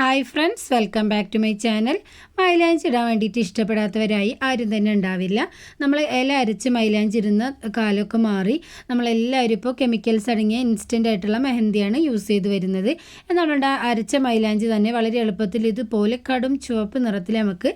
Hi friends welcome back to my channel മൈലാഞ്ചി ഇടാൻ വേണ്ടിയിട്ട് ഇഷ്ടപ്പെടാത്തവരായി ആരും തന്നെ ഉണ്ടാവില്ല. നമ്മൾ ഇല അരച്ച് മൈലാഞ്ചി ഇടുന്ന കാലമൊക്കെ മാറി. നമ്മളെല്ലാവരും ഇപ്പോൾ കെമിക്കൽസ് അടങ്ങിയ ഇൻസ്റ്റന്റ് ആയിട്ടുള്ള മെഹന്തിയാണ് യൂസ് ചെയ്ത് വരുന്നത്. എന്നാൽ അരച്ച മൈലാഞ്ചി തന്നെ വളരെ എളുപ്പത്തിൽ ഇതുപോലെ കടും ചുവപ്പ് നിറത്തിൽ നമുക്ക്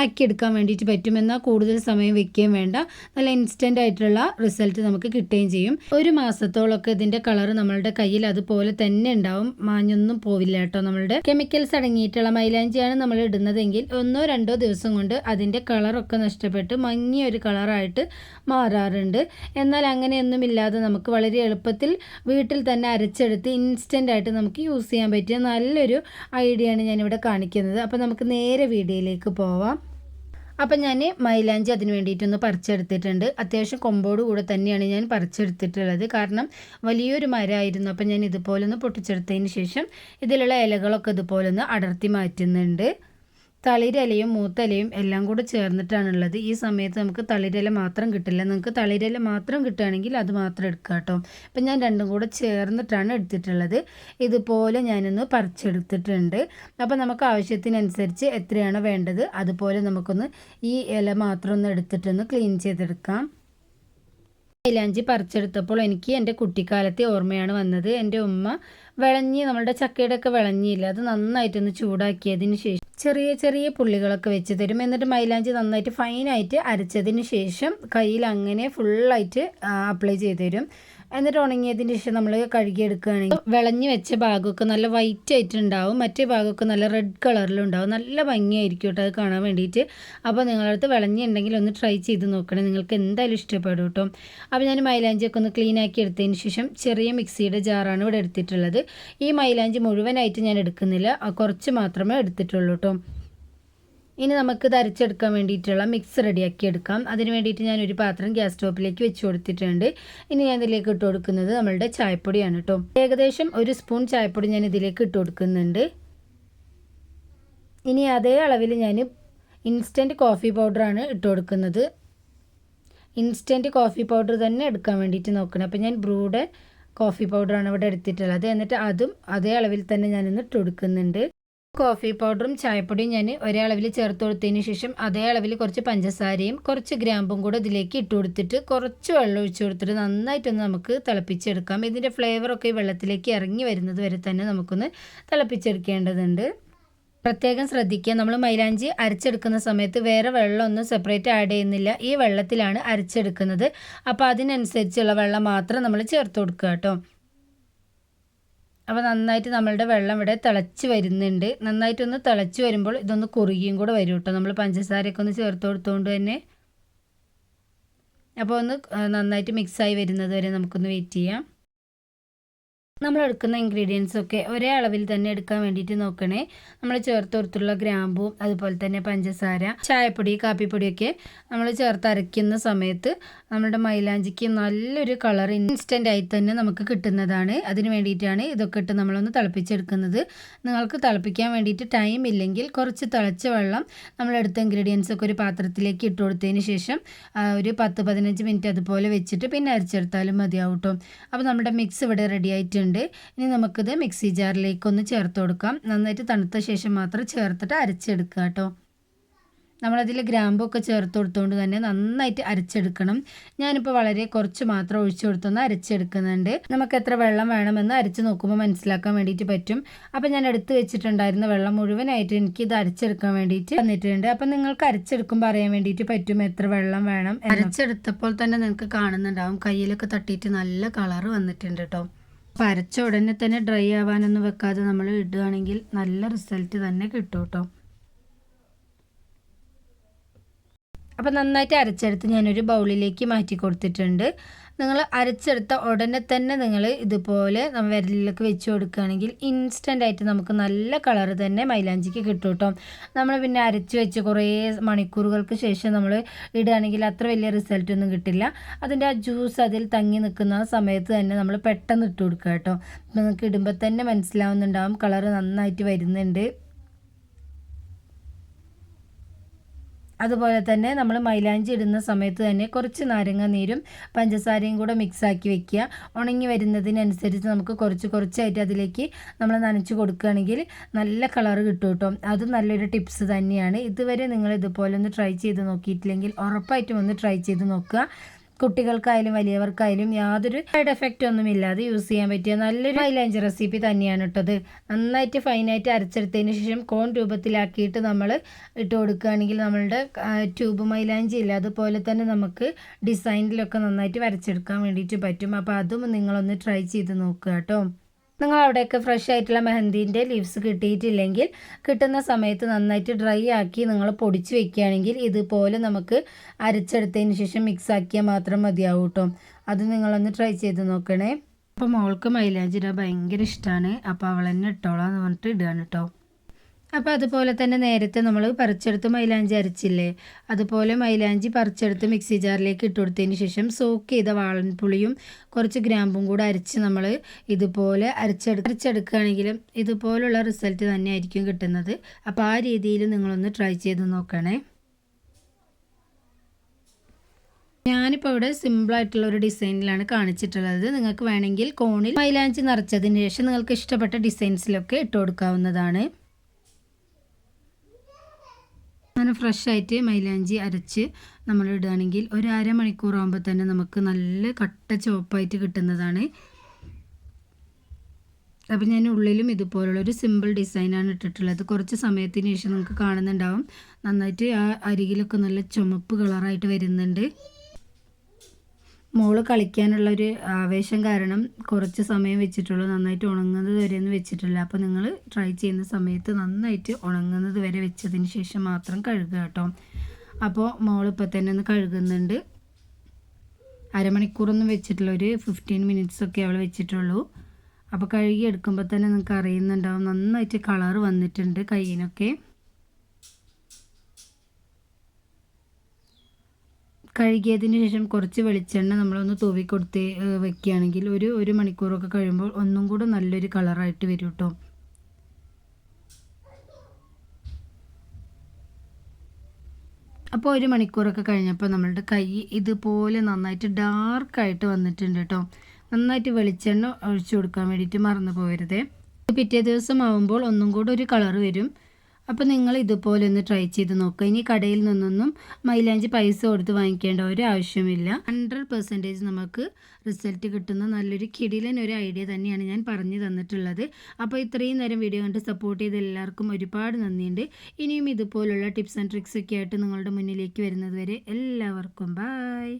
ആക്കിയെടുക്കാൻ വേണ്ടിയിട്ട് പറ്റുമെന്നാൽ കൂടുതൽ സമയം വെക്കുകയും വേണ്ട. നല്ല ഇൻസ്റ്റന്റ് ആയിട്ടുള്ള റിസൾട്ട് നമുക്ക് കിട്ടുകയും ചെയ്യും. ഒരു മാസത്തോളമൊക്കെ ഇതിന്റെ കളർ നമ്മളുടെ കയ്യിൽ അതുപോലെ തന്നെ ഉണ്ടാവും. മാഞ്ഞൊന്നും പോവില്ല കേട്ടോ നമ്മളുടെ. കെമിക്കൽസ് അടങ്ങിയിട്ടുള്ള മൈലാഞ്ചിയാണ് നമ്മൾ ഇടുന്നതെങ്കിൽ ഒന്നോ രണ്ടോ ദിവസം കൊണ്ട് അതിന്റെ കളറൊക്കെ നഷ്ടപ്പെട്ട് മങ്ങിയ ഒരു കളറായിട്ട് മാറാറുണ്ട്. എന്നാൽ അങ്ങനെയൊന്നുമില്ലാതെ നമുക്ക് വളരെ എളുപ്പത്തിൽ വീട്ടിൽ തന്നെ അരച്ചെടുത്ത് ഇൻസ്റ്റന്റ് ആയിട്ട് നമുക്ക് യൂസ് ചെയ്യാൻ പറ്റിയ നല്ലൊരു ഐഡിയ ആണ് ഞാനിവിടെ കാണിക്കുന്നത്. അപ്പോൾ നമുക്ക് നേരെ വീഡിയോയിലേക്ക് പോവാം. അപ്പം ഞാൻ മൈലാഞ്ചി അതിന് വേണ്ടിയിട്ടൊന്ന് പറിച്ചെടുത്തിട്ടുണ്ട്. അത്യാവശ്യം കൊമ്പോട് കൂടെ തന്നെയാണ് ഞാൻ പറിച്ചെടുത്തിട്ടുള്ളത്. കാരണം വലിയൊരു മരമായിരുന്നു. അപ്പം ഞാൻ ഇതുപോലെ ഒന്ന് പൊട്ടിച്ചെടുത്തതിന് ശേഷം ഇതിലുള്ള ഇലകളൊക്കെ ഇതുപോലെ ഒന്ന് അടർത്തി മാറ്റുന്നുണ്ട്. തളിരലയും മൂത്തലയും എല്ലാം കൂടെ ചേർന്നിട്ടാണുള്ളത്. ഈ സമയത്ത് നമുക്ക് തളിരല മാത്രം കിട്ടില്ല. നിങ്ങൾക്ക് തളിരല മാത്രം കിട്ടുകയാണെങ്കിൽ അത് മാത്രം എടുക്കുക കേട്ടോ. അപ്പം ഞാൻ രണ്ടും കൂടെ ചേർന്നിട്ടാണ് എടുത്തിട്ടുള്ളത്. ഇതുപോലെ ഞാനൊന്ന് പറിച്ചെടുത്തിട്ടുണ്ട്. അപ്പോൾ നമുക്ക് ആവശ്യത്തിനനുസരിച്ച് എത്രയാണോ വേണ്ടത് അതുപോലെ നമുക്കൊന്ന് ഈ ഇല മാത്രം ഒന്ന് എടുത്തിട്ടൊന്ന് ക്ലീൻ ചെയ്തെടുക്കാം. മൈലാഞ്ചി പറിച്ചെടുത്തപ്പോൾ എനിക്ക് എന്റെ കുട്ടിക്കാലത്തെ ഓർമ്മയാണ് വന്നത്. എന്റെ ഉമ്മ വിളഞ്ഞി നമ്മളുടെ ചക്കയുടെ ഒക്കെ വിളഞ്ഞില്ല. അത് നന്നായിട്ടൊന്ന് ചൂടാക്കിയതിന് ശേഷം ചെറിയ ചെറിയ പുള്ളികളൊക്കെ വെച്ച് തരും. എന്നിട്ട് മൈലാഞ്ചി നന്നായിട്ട് ഫൈനായിട്ട് അരച്ചതിന് ശേഷം കയ്യിൽ അങ്ങനെ ഫുള്ളായിട്ട് അപ്ലൈ ചെയ്ത് തരും. എന്നിട്ട് ഉണങ്ങിയതിന് ശേഷം നമ്മൾ കഴുകിയെടുക്കുകയാണെങ്കിൽ വിളഞ്ഞ് വെച്ച ഭാഗമൊക്കെ നല്ല വൈറ്റ് ആയിട്ട് ഉണ്ടാവും മറ്റേ ഭാഗമൊക്കെ നല്ല റെഡ് കളറിലുണ്ടാവും നല്ല ഭംഗിയായിരിക്കും കേട്ടോ അത് കാണാൻ വേണ്ടിയിട്ട്. അപ്പോൾ നിങ്ങളടുത്ത് വിളഞ്ഞിട്ടുണ്ടെങ്കിൽ ഒന്ന് ട്രൈ ചെയ്ത് നോക്കണേ. നിങ്ങൾക്ക് എന്തായാലും ഇഷ്ടപ്പെടും കേട്ടോ. അപ്പോൾ ഞാൻ മൈലാഞ്ചിയൊക്കെ ഒന്ന് ക്ലീൻ ആക്കി എടുത്തതിന് ശേഷം ചെറിയ മിക്സിയുടെ ജാറാണ് ഇവിടെ എടുത്തിട്ടുള്ളത്. ഈ മൈലാഞ്ചി മുഴുവനായിട്ട് ഞാൻ എടുക്കുന്നില്ല. കുറച്ച് മാത്രമേ എടുത്തിട്ടുള്ളൂ കേട്ടോ. ഇനി നമുക്ക് തരച്ചെടുക്കാൻ വേണ്ടിയിട്ടുള്ള മിക്സ് റെഡിയാക്കി എടുക്കാം. അതിന് വേണ്ടിയിട്ട് ഞാൻ ഒരു പാത്രം ഗ്യാസ് സ്റ്റോപ്പിലേക്ക് വെച്ച് കൊടുത്തിട്ടുണ്ട്. ഇനി ഞാൻ ഇതിലേക്ക് ഇട്ട് കൊടുക്കുന്നത് നമ്മളുടെ ചായപ്പൊടിയാണ് കേട്ടോ ഏകദേശം ഒരു സ്പൂൺ ചായപ്പൊടി ഞാൻ ഇതിലേക്ക് ഇട്ട് കൊടുക്കുന്നുണ്ട്. ഇനി അതേ അളവിൽ ഞാൻ ഇൻസ്റ്റന്റ് കോഫി പൗഡറാണ് ഇട്ട് കൊടുക്കുന്നത്. ഇൻസ്റ്റന്റ് കോഫി പൗഡർ തന്നെ എടുക്കാൻ വേണ്ടിയിട്ട് നോക്കണം. അപ്പോൾ ഞാൻ ബ്രൂഡ് കോഫി പൗഡറാണ് ഇവിടെ എടുത്തിട്ടുള്ളത്. എന്നിട്ട് അതും അതേ അളവിൽ തന്നെ ഞാനിന്ന് ഇട്ട് കൊടുക്കുന്നുണ്ട്. കോഫി പൗഡറും ചായപ്പൊടിയും ഞാൻ ഒരേ അളവിൽ ചേർത്ത് കൊടുത്തതിന് ശേഷം അതേ അളവിൽ കുറച്ച് പഞ്ചസാരയും കുറച്ച് ഗ്രാമ്പും കൂടെ ഇതിലേക്ക് ഇട്ട് കൊടുത്തിട്ട് കുറച്ച് വെള്ളം ഒഴിച്ചു കൊടുത്തിട്ട് നന്നായിട്ടൊന്ന് നമുക്ക് തിളപ്പിച്ചെടുക്കാം. ഇതിന്റെ ഫ്ലേവറൊക്കെ ഈ വെള്ളത്തിലേക്ക് ഇറങ്ങി വരുന്നത് വരെ തന്നെ നമുക്കൊന്ന് തിളപ്പിച്ചെടുക്കേണ്ടതുണ്ട്. പ്രത്യേകം ശ്രദ്ധിക്കുക നമ്മൾ മൈലാഞ്ചി അരച്ചെടുക്കുന്ന സമയത്ത് വേറെ വെള്ളമൊന്നും സെപ്പറേറ്റ് ആഡ് ചെയ്യുന്നില്ല. ഈ വെള്ളത്തിലാണ് അരച്ചെടുക്കുന്നത്. അപ്പോൾ അതിനനുസരിച്ചുള്ള വെള്ളം മാത്രം നമ്മൾ ചേർത്ത് കൊടുക്കുക കേട്ടോ. അപ്പോൾ നന്നായിട്ട് നമ്മളുടെ വെള്ളം ഇവിടെ തിളച്ച് വരുന്നുണ്ട്. നന്നായിട്ടൊന്ന് തിളച്ച് വരുമ്പോൾ ഇതൊന്ന് കുറുകിയും കൂടെ വരും കേട്ടോ. നമ്മൾ പഞ്ചസാരയൊക്കെ ഒന്ന് ചേർത്ത് കൊടുത്തുകൊണ്ട് തന്നെ. അപ്പോൾ ഒന്ന് നന്നായിട്ട് മിക്സായി വരുന്നത് വരെ നമുക്കൊന്ന് വെയിറ്റ് ചെയ്യാം. നമ്മൾ എടുക്കുന്ന ഇൻഗ്രീഡിയൻസ് ഒക്കെ ഒരേ അളവിൽ തന്നെ എടുക്കാൻ വേണ്ടിയിട്ട് നോക്കണേ. നമ്മൾ ചേർത്ത് കൊടുത്തുള്ള ഗ്രാമ്പും അതുപോലെ തന്നെ പഞ്ചസാര ചായപ്പൊടി കാപ്പിപ്പൊടിയൊക്കെ നമ്മൾ ചേർത്ത് അരയ്ക്കുന്ന സമയത്ത് നമ്മുടെ മൈലാഞ്ചിക്ക് നല്ലൊരു കളർ ഇൻസ്റ്റന്റ് ആയി തന്നെ നമുക്ക് കിട്ടുന്നതാണ്. അതിന് വേണ്ടിയിട്ടാണ് ഇതൊക്കെ ഇട്ട് നമ്മളൊന്ന് തിളപ്പിച്ചെടുക്കുന്നത്. നിങ്ങൾക്ക് തിളപ്പിക്കാൻ വേണ്ടിയിട്ട് ടൈം ഇല്ലെങ്കിൽ കുറച്ച് തിളച്ച വെള്ളം നമ്മളെടുത്ത ഇൻഗ്രീഡിയൻസ് ഒക്കെ ഒരു പാത്രത്തിലേക്ക് ഇട്ട് കൊടുത്തതിന് ശേഷം ഒരു പത്ത് പതിനഞ്ച് മിനിറ്റ് അതുപോലെ വെച്ചിട്ട് പിന്നെ അരച്ചെടുത്താലും മതിയാവും കേട്ടോ അപ്പോൾ നമ്മുടെ മിക്സ് ഇവിടെ റെഡി ആയിട്ടുണ്ട്. ഉണ്ട് ഇനി നമുക്കിത് മിക്സി ജാറിലേക്ക് ഒന്ന് ചേർത്ത് കൊടുക്കാം. നന്നായിട്ട് തണുത്ത ശേഷം മാത്രം ചേർത്തിട്ട് അരച്ചെടുക്കുക കേട്ടോ. നമ്മളതിൽ ഗ്രാമ്പൊക്കെ ചേർത്ത് കൊടുത്തുകൊണ്ട് തന്നെ നന്നായിട്ട് അരച്ചെടുക്കണം. ഞാനിപ്പോൾ വളരെ കുറച്ച് മാത്രം ഒഴിച്ചു കൊടുത്തൊന്ന് അരച്ചെടുക്കുന്നുണ്ട്. നമുക്ക് എത്ര വെള്ളം വേണമെന്ന് അരച്ച് നോക്കുമ്പോൾ മനസ്സിലാക്കാൻ വേണ്ടിയിട്ട് പറ്റും. അപ്പോൾ ഞാൻ എടുത്ത് വെച്ചിട്ടുണ്ടായിരുന്ന വെള്ളം മുഴുവനായിട്ട് എനിക്ക് ഇത് അരച്ചെടുക്കാൻ വേണ്ടിയിട്ട് വന്നിട്ടുണ്ട് അപ്പം നിങ്ങൾക്ക് അരച്ചെടുക്കുമ്പോൾ അറിയാൻ വേണ്ടിയിട്ട് പറ്റും എത്ര വെള്ളം വേണം അരച്ചെടുത്തപ്പോൾ തന്നെ നിങ്ങൾക്ക് കാണുന്നുണ്ടാവും. കയ്യിലൊക്കെ തട്ടിയിട്ട് നല്ല കളറ് വന്നിട്ടുണ്ട് കേട്ടോ. പരച്ച ഉടനെ തന്നെ ഡ്രൈ ആവാനൊന്നും വെക്കാതെ നമ്മൾ ഇടുകയാണെങ്കിൽ നല്ല റിസൾട്ട് തന്നെ കിട്ടും കേട്ടോ. അപ്പോൾ നന്നായിട്ട് അരച്ചെടുത്ത് ഞാനൊരു ബൗളിലേക്ക് മാറ്റി കൊടുത്തിട്ടുണ്ട്. നിങ്ങൾ അരച്ചെടുത്ത ഉടനെ തന്നെ നിങ്ങൾ ഇതുപോലെ വിരലിലേക്ക് വെച്ച് കൊടുക്കുകയാണെങ്കിൽ ഇൻസ്റ്റന്റ് ആയിട്ട് നമുക്ക് നല്ല കളർ തന്നെ മൈലാഞ്ചിക്ക് കിട്ടും കേട്ടോ. നമ്മൾ പിന്നെ അരച്ച് വെച്ച് കുറേ മണിക്കൂറുകൾക്ക് ശേഷം നമ്മൾ ഇടുകയാണെങ്കിൽ അത്ര വലിയ റിസൾട്ട് ഒന്നും കിട്ടില്ല. അതിന്റെ ആ ജ്യൂസ് അതിൽ തങ്ങി നിൽക്കുന്ന സമയത്ത് തന്നെ നമ്മൾ പെട്ടെന്ന് ഇട്ട് കൊടുക്കുക കേട്ടോ. നിങ്ങൾക്ക് ഇടുമ്പോൾ തന്നെ മനസ്സിലാവുന്നുണ്ടാവും കളർ നന്നായിട്ട് വരുന്നുണ്ട്. അതുപോലെ തന്നെ നമ്മൾ മൈലാഞ്ചി ഇടുന്ന സമയത്ത് തന്നെ കുറച്ച് നാരങ്ങ നീരും പഞ്ചസാരയും കൂടെ മിക്സാക്കി വെക്കുക. ഉണങ്ങി വരുന്നതിനനുസരിച്ച് നമുക്ക് കുറച്ച് കുറച്ചായിട്ട് അതിലേക്ക് നമ്മൾ നനച്ച് കൊടുക്കുകയാണെങ്കിൽ നല്ല കളർ കിട്ടും കേട്ടോ. അത് നല്ലൊരു ടിപ്സ് തന്നെയാണ്. ഇതുവരെ നിങ്ങൾ ഇതുപോലെ ഒന്ന് ട്രൈ ചെയ്ത് നോക്കിയിട്ടില്ലെങ്കിൽ ഉറപ്പായിട്ടും ഒന്ന് ട്രൈ ചെയ്ത് നോക്കുക. കുട്ടികൾക്കായാലും വലിയവർക്കായാലും യാതൊരു സൈഡ് എഫക്റ്റ് ഒന്നും ഇല്ലാതെ യൂസ് ചെയ്യാൻ പറ്റിയ നല്ലൊരു മൈലാഞ്ചി റെസിപ്പി തന്നെയാണ് കേട്ടത് നന്നായിട്ട് ഫൈനായിട്ട് അരച്ചെടുത്തതിന് ശേഷം കോൺ രൂപത്തിലാക്കിയിട്ട് നമ്മൾ ഇട്ട് കൊടുക്കുകയാണെങ്കിൽ നമ്മളുടെ ട്യൂബ് മൈലാഞ്ചി ഇല്ല അതുപോലെ തന്നെ നമുക്ക് ഡിസൈനിലൊക്കെ നന്നായിട്ട് വരച്ചെടുക്കാൻ വേണ്ടിയിട്ട് പറ്റും. അപ്പോൾ അതും നിങ്ങളൊന്ന് ട്രൈ ചെയ്ത് നോക്കുക കേട്ടോ. നിങ്ങൾ അവിടെയൊക്കെ ഫ്രഷ് ആയിട്ടുള്ള മെഹന്തിന്റെ ലീവ്സ് കിട്ടിയിട്ടില്ലെങ്കിൽ കിട്ടുന്ന സമയത്ത് നന്നായിട്ട് ഡ്രൈ ആക്കി നിങ്ങൾ പൊടിച്ച് വെക്കുകയാണെങ്കിൽ ഇതുപോലെ നമുക്ക് അരച്ചെടുത്തതിന് ശേഷം മിക്സ് ആക്കിയാൽ മാത്രം മതിയാവും കേട്ടോ അത് നിങ്ങളൊന്ന് ട്രൈ ചെയ്ത് നോക്കണേ. അപ്പോൾ മോൾക്ക് മൈലാഞ്ചി ഭയങ്കര ഇഷ്ടമാണ് അപ്പോൾ അവൾ തന്നെ ഇട്ടോളാം എന്ന് പറഞ്ഞിട്ട് ഇടുകയാണ് കേട്ടോ അപ്പോൾ അതുപോലെ തന്നെ നേരത്തെ നമ്മൾ പറിച്ചെടുത്ത് മൈലാഞ്ചി അരച്ചില്ലേ? അതുപോലെ മൈലാഞ്ചി പറിച്ചെടുത്ത് മിക്സി ജാറിലേക്ക് ഇട്ട് കൊടുത്തതിന് ശേഷം സോക്ക് ചെയ്ത വാളൻപുളിയും കുറച്ച് ഗ്രാമ്പും കൂടെ അരച്ച് നമ്മൾ ഇതുപോലെ അരച്ചെടു അരച്ചെടുക്കുകയാണെങ്കിലും ഇതുപോലുള്ള റിസൾട്ട് തന്നെ ആയിരിക്കും കിട്ടുന്നത്. അപ്പോൾ ആ രീതിയിൽ നിങ്ങളൊന്ന് ട്രൈ ചെയ്ത് നോക്കണേ. ഞാനിപ്പോൾ ഇവിടെ സിമ്പിളായിട്ടുള്ള ഒരു ഡിസൈനിലാണ് കാണിച്ചിട്ടുള്ളത്. നിങ്ങൾക്ക് വേണമെങ്കിൽ കോണിൽ മൈലാഞ്ചി നിറച്ചതിന് ശേഷം നിങ്ങൾക്ക് ഇഷ്ടപ്പെട്ട ഡിസൈൻസിലൊക്കെ ഇട്ട് കൊടുക്കാവുന്നതാണ്. അങ്ങനെ ഫ്രഷ് ആയിട്ട് മൈലാഞ്ചി അരച്ച് നമ്മൾ ഇടുകയാണെങ്കിൽ ഒരു അരമണിക്കൂറാകുമ്പോൾ തന്നെ നമുക്ക് നല്ല കട്ട ചോപ്പായിട്ട് കിട്ടുന്നതാണ്. അപ്പം ഞാൻ ഉള്ളിലും ഇതുപോലുള്ള ഒരു സിമ്പിൾ ഡിസൈനാണ് ഇട്ടിട്ടുള്ളത്. കുറച്ച് സമയത്തിന് ശേഷം നമുക്ക് കാണുന്നുണ്ടാവും. നന്നായിട്ട് ആ അരികിലൊക്കെ നല്ല ചുമപ്പ് കളറായിട്ട് വരുന്നുണ്ട്. മോൾ കളിക്കാനുള്ള ഒരു ആവേശം കാരണം കുറച്ച് സമയം വെച്ചിട്ടുള്ളൂ. നന്നായിട്ട് ഉണങ്ങുന്നത് വരെ ഒന്നും വെച്ചിട്ടില്ല. അപ്പോൾ നിങ്ങൾ ട്രൈ ചെയ്യുന്ന സമയത്ത് നന്നായിട്ട് ഉണങ്ങുന്നത് വരെ വെച്ചതിന് ശേഷം മാത്രം കഴുകുക കേട്ടോ. അപ്പോൾ മോളിപ്പോൾ തന്നെ ഒന്ന് കഴുകുന്നുണ്ട്. അരമണിക്കൂറൊന്നും വെച്ചിട്ടില്ല. ഒരു ഫിഫ്റ്റീൻ മിനിറ്റ്സ് ഒക്കെ അവൾ വെച്ചിട്ടുള്ളൂ. അപ്പോൾ കഴുകി എടുക്കുമ്പോൾ തന്നെ നിങ്ങൾക്ക് അറിയുന്നുണ്ടാവും. നന്നായിട്ട് കളർ വന്നിട്ടുണ്ട് കയ്യിനൊക്കെ കഴുകിയതിന് ശേഷം കുറച്ച് വെളിച്ചെണ്ണ നമ്മളൊന്ന് തൂവി കൊടുത്ത് വെക്കുകയാണെങ്കിൽ ഒരു ഒരു മണിക്കൂറൊക്കെ കഴിയുമ്പോൾ ഒന്നും കൂടെ നല്ലൊരു കളറായിട്ട് വരും കേട്ടോ അപ്പോൾ ഒരു മണിക്കൂറൊക്കെ കഴിഞ്ഞപ്പോൾ നമ്മളുടെ കൈ ഇതുപോലെ നന്നായിട്ട് ഡാർക്കായിട്ട് വന്നിട്ടുണ്ട് കേട്ടോ നന്നായിട്ട് വെളിച്ചെണ്ണ ഒഴിച്ചു കൊടുക്കാൻ വേണ്ടിയിട്ട് മറന്നു പോകരുതേ. പിറ്റേ ദിവസം ആവുമ്പോൾ ഒന്നും കൂടെ ഒരു കളർ വരും. അപ്പോൾ നിങ്ങൾ ഇതുപോലെ ഒന്ന് ട്രൈ ചെയ്ത് നോക്കുക ഇനി കടയിൽ നിന്നൊന്നും മൈലാഞ്ചി പൈസ കൊടുത്ത് വാങ്ങിക്കേണ്ട ഒരു ആവശ്യമില്ല. ഹൺഡ്രഡ് പെർസെന്റേജ് നമുക്ക് റിസൾട്ട് കിട്ടുന്ന നല്ലൊരു കിടിലൻ ഒരു ഐഡിയ തന്നെയാണ് ഞാൻ പറഞ്ഞു തന്നിട്ടുള്ളത്. അപ്പോൾ ഇത്രയും നേരം വീഡിയോ കണ്ട് സപ്പോർട്ട് ചെയ്ത എല്ലാവർക്കും ഒരുപാട് നന്ദിയുണ്ട്. ഇനിയും ഇതുപോലുള്ള ടിപ്സ് ആൻഡ് ട്രിക്സ് ഒക്കെ ആയിട്ട് നിങ്ങളുടെ മുന്നിലേക്ക് വരുന്നത് വരെ എല്ലാവർക്കും ബായ്